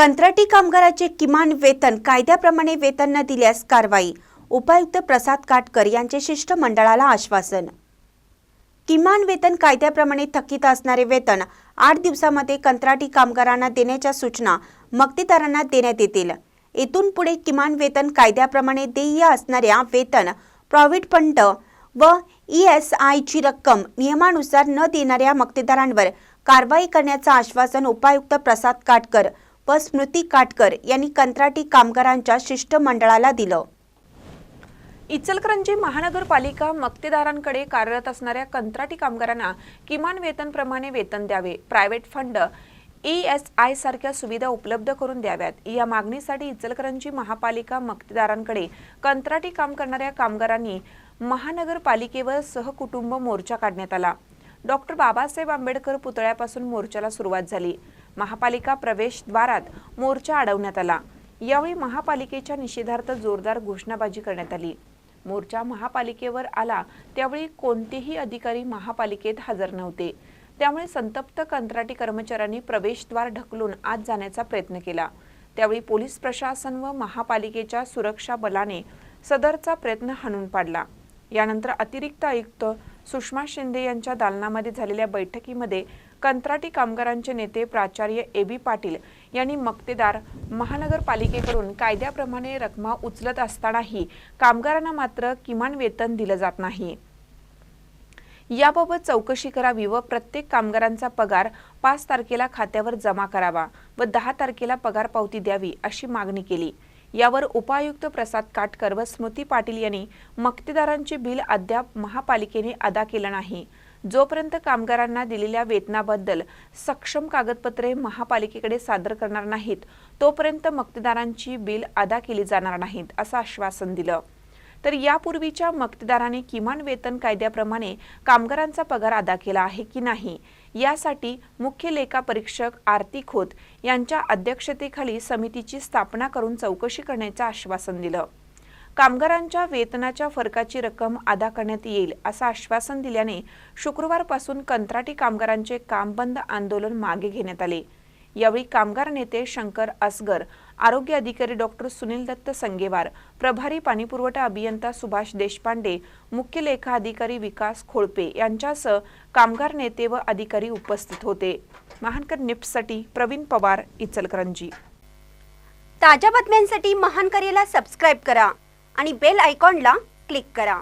कंत्राटी कामगाराचे किमान वेतन कायद्याप्रमाणे वेतन न दिल्यास कारवाई. उपायुक्त प्रसाद काटकर यांचे शिष्टमंडळाला आश्वासन. किमान वेतन कायद्याप्रमाणे थकीत असणारे वेतन आठ दिवसामध्ये कंत्राटी कामगारांना देण्याच्या सूचना मक्तेदारांना देण्यात येतील. येथून पुढे किमान वेतन कायद्याप्रमाणे देय असणाऱ्या वेतन प्रॉव्हिट फंड व ई एस आयची रक्कम नियमानुसार न देणाऱ्या मक्तेदारांवर कारवाई करण्याचं आश्वासन उपायुक्त प्रसाद काटकर व स्मृती काटकर यांनी कंत्राटी कामगारांच्या शिष्टमंडळाला दिलं. इचलकरंजी महानगरपालिका मक्तेदारांकडे कार्यरत असणाऱ्या कंत्राटी कामगारांना किमान वेतनप्रमाणे वेतन द्यावे private fund E S I सारख्या सुविधा उपलब्ध करून द्याव्यात. या मागणीसाठी इचलकरंजी महापालिका मक्तेदारांकडे कंत्राटी काम करणाऱ्या कामगारांनी महानगरपालिकेवर सहकुटुंब मोर्चा काढण्यात आला. डॉक्टर बाबासाहेब आंबेडकर पुतळ्यापासून मोर्चाला सुरुवात झाली. महापालिका प्रवेशद्वारात मोर्चा अडवण्यात आला. यावेळी महापालिकेच्या निषेधार्थ जोरदार घोषणाबाजी करण्यात आली. मोर्चा महापालिकेवर आला त्यावेळी कोणतेही अधिकारी महापालिकेत हजर नव्हते. त्यामुळे संतप्त कंत्राटी कर्मचाऱ्यांनी प्रवेशद्वार ढकलून आत जाण्याचा प्रयत्न केला. त्यावेळी पोलीस प्रशासन व महापालिकेच्या सुरक्षा बलाने सदरचा प्रयत्न हाणून पाडला. यानंतर अतिरिक्त आयुक्त सुषमा शिंदे यांच्या दालनामध्ये झालेल्या बैठकीमध्ये कंत्राटी कामगारांचे नेते प्राचार्य ए बी पाटील यांनी मक्तेदार महानगरपालिकेकडून कायद्याप्रमाणे रकमा उचलत असतानाही कामगारांना मात्र किमान वेतन दिलं जात नाही. याबाबत चौकशी करावी व प्रत्येक कामगारांचा पगार पाच तारखेला खात्यावर जमा करावा व दहा तारखेला पगार पावती द्यावी अशी मागणी केली. यावर उपायुक्त प्रसाद काटकर व स्मृती पाटील यांनी मक्तेदारांचे बिल अद्याप महापालिकेने अदा केलं नाही. जोपर्यंत कामगारांना दिलेल्या वेतनाबद्दल सक्षम कागदपत्रे महापालिकेकडे सादर करणार नाहीत तोपर्यंत मक्तेदारांची बिल अदा केली जाणार नाहीत असं आश्वासन दिलं. तर यापूर्वीच्या मक्तेदाराने किमान वेतन कायद्याप्रमाणे कामगारांचा पगार अदा केला आहे की नाही? यासाठी मुख्य लेखा परीक्षक आरती खोत यांच्या अध्यक्षतेखाली समितीची स्थापना करून चौकशी करण्याचं आश्वासन दिलं. कामगारांच्या वेतनाच्या फरकाची रक्कम अदा करण्यात येईल असं आश्वासन दिल्याने शुक्रवारपासून कंत्राटी कामगारांचे काम बंद आंदोलन मागे घेण्यात आले. यावेळी कामगार नेते शंकर असगर आरोग्य अधिकारी डॉक्टर सुनील दत्त संगेवार प्रभारी पाणीपुरवठा अभियंता सुभाष देशपांडे मुख्य लेखा अधिकारी विकास खोळपे यांच्यासह कामगार नेते व अधिकारी उपस्थित होते. महानकर निप्ससाठी प्रवीण पवार इचलकरंजी. ताज्या बातम्यांसाठी महानकरेला सबस्क्राईब करा आणि बेल आयकॉनला क्लिक करा.